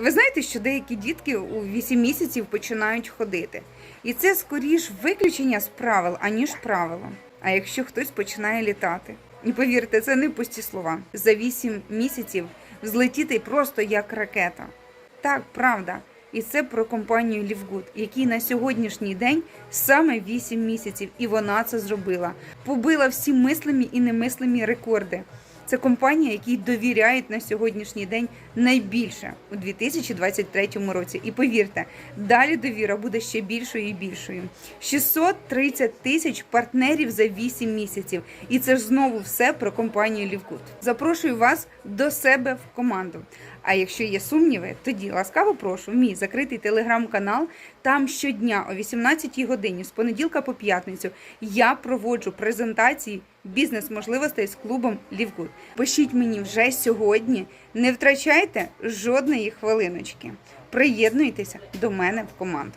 Ви знаєте, що деякі дітки у 8 місяців починають ходити. І це скоріш виключення з правил, аніж правило. А якщо хтось починає літати, і повірте, це не пусті слова. За 8 місяців взлетіти просто як ракета. Так, правда. І це про компанію Лівгуд, якій на сьогоднішній день саме 8 місяців, і вона це зробила. Побила всі мислимі і немислимі рекорди. Це компанія, якій довіряють на сьогоднішній день найбільше у 2023 році. І повірте, далі довіра буде ще більшою і більшою. 630 тисяч партнерів за 8 місяців. І це ж знову все про компанію Лівкут. Запрошую вас до себе в команду. А якщо є сумніви, тоді ласкаво прошу мій закритий телеграм-канал. Там щодня о 18 годині з понеділка по п'ятницю я проводжу презентації бізнес-можливостей з клубом Лівгуд. Пишіть мені вже сьогодні. Не втрачайте жодної хвилиночки. Приєднуйтеся до мене в команду.